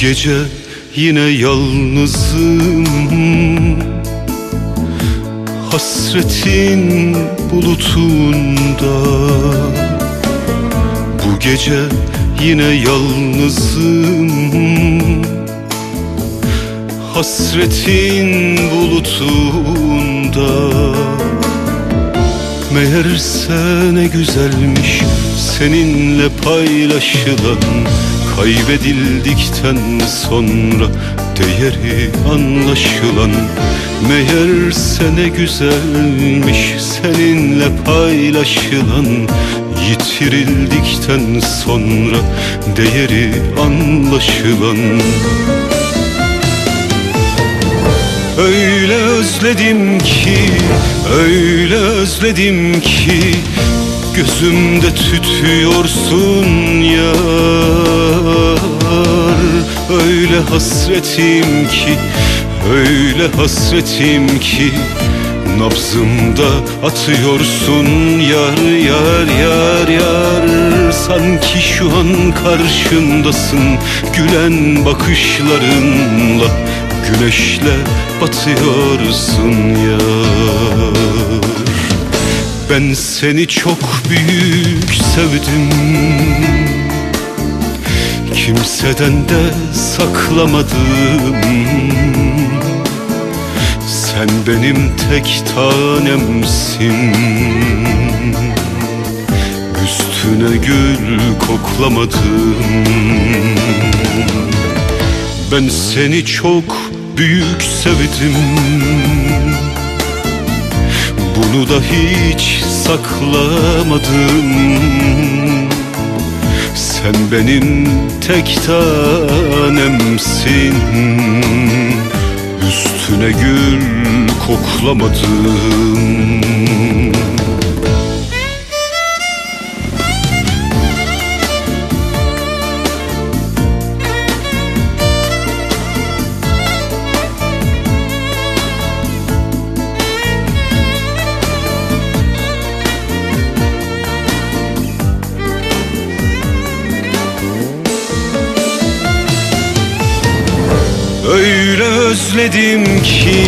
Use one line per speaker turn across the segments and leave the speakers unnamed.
gece yine yalnızım. Hasretin bulutunda. Bu gece yine yalnızım. Hasretin bulutunda. Meğerse ne güzelmiş seninle paylaşılan Kaybedildikten sonra değeri anlaşılan Meğerse ne güzelmiş seninle paylaşılan Yitirildikten sonra değeri anlaşılan. Öyle özledim ki, öyle özledim ki Gözümde tütüyorsun yar hasretim ki, öyle hasretim ki Nabzımda atıyorsun yar yar yar yar. Sanki şu an karşımdasın gülen bakışlarınla Güneşle batıyorsun yar. Ben seni çok büyük sevdim Kimseden de saklamadım. Sen benim tek tanemsin. Üstüne gül koklamadım. Ben seni çok büyük sevdim. Bunu da hiç saklamadım Sen benim tek tanemsin. Üstüne gül koklamadım özledim ki,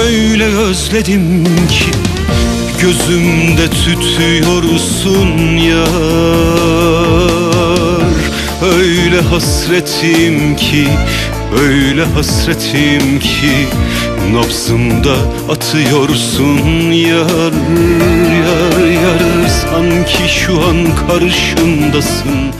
öyle özledim ki Gözümde tütüyorsun yar. Öyle hasretim ki, öyle hasretim ki Nabzımda atıyorsun yar, yar, yar. Sanki şu an karşımdasın